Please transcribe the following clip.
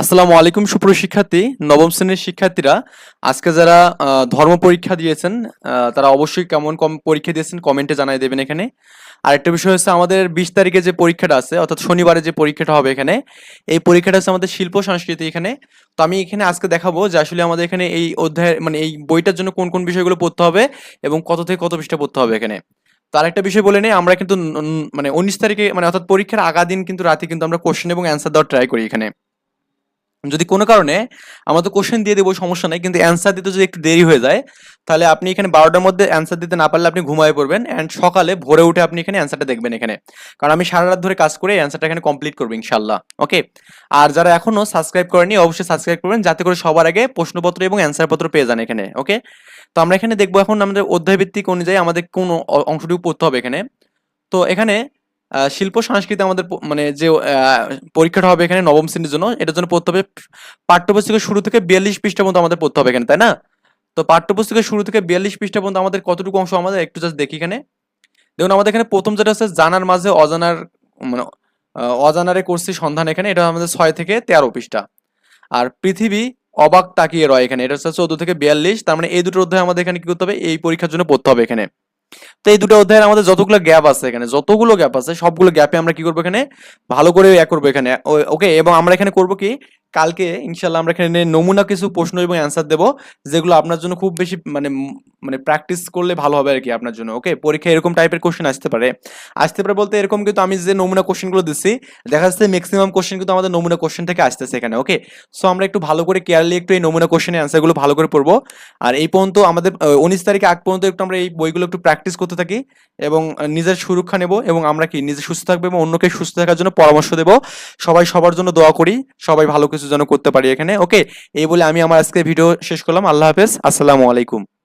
আসসালামু আলাইকুম, সুপ্রিয় শিক্ষার্থী। নবম শ্রেণির শিক্ষার্থীরা, আজকে যারা ধর্ম পরীক্ষা দিয়েছেন তারা অবশ্যই কেমন কম পরীক্ষা দিয়েছেন কমেন্টে জানাই দেবেন এখানে। আরেকটা বিষয় হচ্ছে আমাদের বিশ তারিখে যে পরীক্ষাটা আছে, অর্থাৎ শনিবারে যে পরীক্ষাটা হবে এখানে, এই পরীক্ষাটা হচ্ছে আমাদের শিল্প, সংস্কৃতি এখানে। তো আমি এখানে আজকে দেখাবো যে আসলে আমাদের এখানে এই অধ্যায় মানে এই বইটার জন্য কোন কোন বিষয়গুলো পড়তে হবে এবং কত থেকে কত পৃষ্ঠা পড়তে হবে এখানে। তার আরেকটা বিষয় বলে নেই, আমরা কিন্তু মানে উনিশ তারিখে মানে অর্থাৎ পরীক্ষার আগা দিন কিন্তু রাতে কিন্তু আমরা কোশ্চেন এবং অ্যান্সার দেওয়ার ট্রাই করি এখানে। যদি কোনো কারণে আমাদের কোশ্চেন দিয়ে দেবো, সমস্যা নাই, কিন্তু অ্যান্সার দিতে যদি একটু দেরি হয়ে যায়, তাহলে আপনি এখানে বারোটার মধ্যে অ্যান্সার দিতে না পারলে আপনি ঘুমায় পড়বেন অ্যান্ড সকালে ভোরে উঠে আপনি এখানে অ্যান্সারটা দেখবেন এখানে। কারণ আমি সারা রাত ধরে কাজ করে অ্যান্সারটা এখানে কমপ্লিট করব ইনশাল্লাহ ওকে আর যারা এখনও সাবস্ক্রাইব করেনি, অবশ্যই সাবস্ক্রাইব করবেন, যাতে করে সবার আগে প্রশ্নপত্র এবং অ্যান্সার পত্র পেয়ে যান এখানে ওকে তো আমরা এখানে দেখব এখন আমাদের অধ্যায় ভিত্তিক অনুযায়ী আমাদের কোন অংশটুকু পড়তে হবে এখানে। তো এখানে শিল্প সংস্কৃতি আমাদের মানে যে পরীক্ষাটা হবে এখানে নবম শ্রেণির জন্য, এটার জন্য পড়তে হবে পাঠ্যপুস্তকের শুরু থেকে বিয়াল্লিশ পৃষ্ঠা পর্যন্ত আমাদের পড়তে হবে এখানে, তাই না? তো পাঠ্যপুস্তকের শুরু থেকে বিয়াল্লিশ পৃষ্ঠা পর্যন্ত আমাদের কতটুকু অংশ আমাদের একটু জাস্ট দেখি এখানে। দেখুন, আমাদের এখানে প্রথম যেটা হচ্ছে জানার মাঝে অজানার মানে অজানারে করছি সন্ধান এখানে, এটা আমাদের ছয় থেকে তেরো পৃষ্ঠা। আর পৃথিবী অবাক তাকিয়ে রয় এখানে, এটা হচ্ছে চোদ্দ থেকে বিয়াল্লিশ, তার মানে এই দুটো অধ্যায় আমাদের এখানে কি করতে হবে? এই পরীক্ষার জন্য পড়তে হবে এখানে। তো এই দুটো অধ্যায়ের আমাদের যতগুলো গ্যাপ আছে এখানে, যতগুলো গ্যাপ আছে, সবগুলো গ্যাপে আমরা কি করব এখানে? ভালো করে ইয়া করব এখানে। ওকে, এবং আমরা এখানে করব কি? কালকে ইনশাল্লাহ আমরা এখানে নমুনা কিছু প্রশ্ন এবং অ্যান্সার দেবো, যেগুলো আপনার জন্য খুব বেশি মানে মানে প্র্যাকটিস করলে ভালো হবে আর কি আপনার জন্য ওকে পরীক্ষায় এরকম টাইপের কোশ্চেন আসতে পারে। আসতে পারে বলতে এরকম কিন্তু আমি যে নমুনা কোশ্চেনগুলো দিচ্ছি দেখা যাচ্ছে ম্যাক্সিমাম কোশ্চেন কিন্তু আমাদের নমুনা কোশ্চেন থেকে আসতেছে এখানে ওকে সো আমরা একটু ভালো করে কেয়ারলি একটু এই নমুনা কোশ্চেনের অ্যান্সারগুলো ভালো করে পড়ব। আর এই পর্যন্ত আমাদের উনিশ তারিখে আগ পর্যন্ত একটু আমরা এই বইগুলো একটু প্র্যাকটিস করতে থাকি এবং নিজের সুরক্ষা নেব এবং আমরা কি নিজে সুস্থ থাকব এবং অন্যকে সুস্থ থাকার জন্য পরামর্শ দেব। সবাই সবার জন্য দোয়া করি, সবাই ভালো কিছু যেন করতে পারি এখানে ওকে এই বলে আমি আমার আজকে ভিডিও শেষ করলাম। আল্লাহ হাফেজ। আসসালামু আলাইকুম।